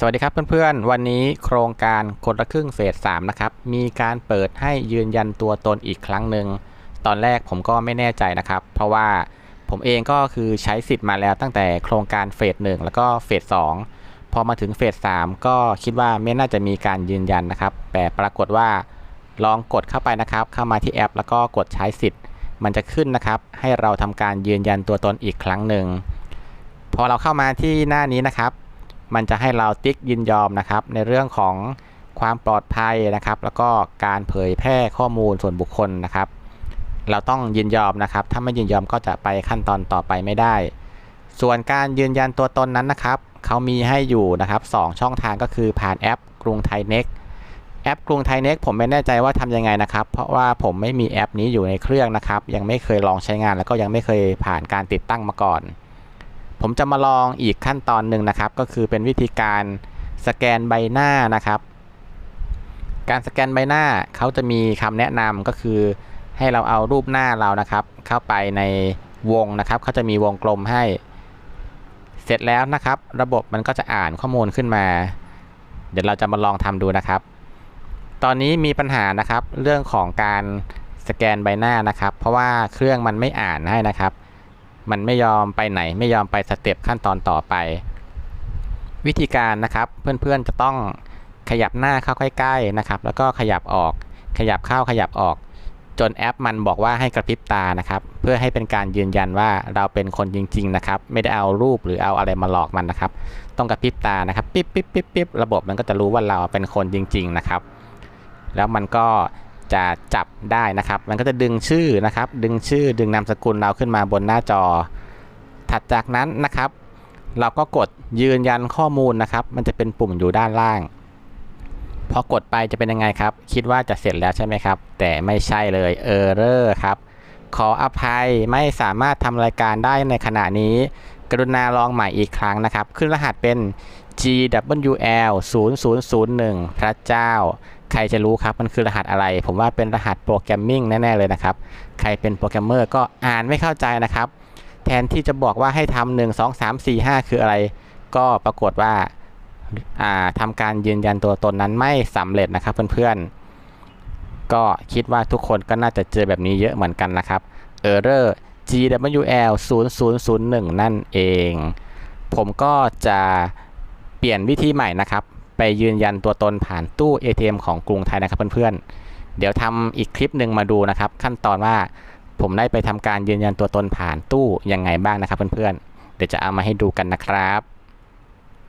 สวัสดีครับเพื่อนๆ วันนี้โครงการคนละครึ่งเฟส3นะครับ มีการเปิดให้ยืนยันตัวตนอีกครั้งหนึ่ง ตอนแรกผมก็ไม่แน่ใจนะครับ เพราะว่าผมเองก็คือใช้สิทธิ์มาแล้วตั้งแต่โครงการเฟส1แล้วก็เฟส2พอมาถึงเฟส3ก็คิดว่าไม่น่าจะมีการยืนยันนะครับ แต่ปรากฏว่าลองกดเข้าไปนะครับ เข้ามาที่แอป แล้วก็กดใช้สิทธิ์ มันจะขึ้นนะครับ ให้เราทำการยืนยันตัวตนอีกครั้งหนึ่ง พอเราเข้ามาที่หน้านี้นะครับ มันจะให้เราติ๊กยินยอมนะครับ ในเรื่องของความปลอดภัยนะครับ แล้วก็การเผยแพร่ข้อมูลส่วนบุคคลนะครับ เราต้องยินยอมนะครับ ถ้าไม่ยินยอมก็จะไปขั้นตอนต่อไปไม่ได้ ส่วนการยืนยันตัวตนนั้นนะครับเขามีให้อยู่นะครับ 2 ช่องทางก็คือผ่านแอปกรุงไทยเน็กแอปกรุงไทยเน็กผมไม่แน่ใจว่าทำยังไงนะครับ เพราะว่าผมไม่มีแอปนี้อยู่ในเครื่องนะครับ ยังไม่เคยลองใช้งานแล้วก็ยังไม่เคยผ่านการติดตั้งมาก่อน ผมจะมาลองอีกขั้นตอนหนึ่งนะครับ ก็คือเป็นวิธีการสแกนใบหน้านะครับ การสแกนใบหน้าเขาจะมีคำแนะนำก็คือให้เราเอารูปหน้าเรานะครับ เข้าไปในวงนะครับเขาจะมีวงกลมให้ เสร็จแล้วนะครับ ระบบมันก็จะอ่านข้อมูลขึ้นมา เดี๋ยวเราจะมาลองทำดูนะครับ ตอนนี้มีปัญหานะครับ เรื่องของการสแกนใบหน้านะครับ เพราะว่าเครื่องมันไม่อ่านให้นะครับ มันไม่ยอมไปไหน ไม่ยอมไปสเต็ปขั้นตอนต่อไป วิธีการนะครับ เพื่อนๆจะต้องขยับหน้าเข้าใกล้ๆนะครับ แล้วก็ขยับออก ขยับเข้าขยับออก จนแอปมันบอกว่าให้กระพริบตานะครับ เพื่อให้เป็นการยืนยันว่าเราเป็นคนจริง ๆ นะครับ ไม่ได้เอารูปหรือเอาอะไรมาหลอกมันนะครับ ต้องกระพริบตานะครับปิ๊บปิ๊บปิ๊บปิ๊บระบบมันก็จะรู้ว่าเราเป็นคนจริง ๆ นะครับ แล้วมันก็ จะจับได้นะครับ มันก็จะดึงชื่อนะครับ ดึงชื่อดึงนามสกุลเราขึ้นมาบนหน้าจอ ถัดจากนั้นนะครับ เราก็กดยืนยันข้อมูลนะครับ มันจะเป็นปุ่มอยู่ด้านล่าง พอกดไปจะเป็นยังไงครับ คิดว่าจะเสร็จแล้วใช่ไหมครับ แต่ไม่ใช่เลยเออร์เรอร์ครับ ขออภัยไม่สามารถทำรายการได้ในขณะนี้ กรุณาลองใหม่อีกครั้งนะครับ ขึ้นรหัสเป็น GWL 0001 พระเจ้า ใครจะรู้ครับมันคือรหัสอะไร ผมว่าเป็นรหัสโปรแกรมมิ่งแน่ ๆ เลยนะครับ ใครเป็นโปรแกรมเมอร์ก็อ่านไม่เข้าใจนะครับ แทนที่จะบอกว่าให้ทำหนึ่งสองสามสี่ห้าคืออะไร ก็ปรากฏว่าอ่าทำการยืนยันตัวตนนั้นไม่สำเร็จนะครับเพื่อนๆ ก็คิดว่าทุกคนก็น่าจะเจอแบบนี้เยอะเหมือนกันนะครับ Error GWL 0001 นั่นเอง ผมก็จะ เปลี่ยนวิธีใหม่นะครับ ไปยืนยันตัวตนผ่านตู้ ATM ของกรุงไทยนะครับเพื่อนๆ เดี๋ยวทำอีกคลิปหนึ่งมาดูนะครับ ขั้นตอนว่าผมได้ไปทำการยืนยันตัวตนผ่านตู้ยังไงบ้างนะครับเพื่อนๆ เดี๋ยวจะเอามาให้ดูกันนะครับ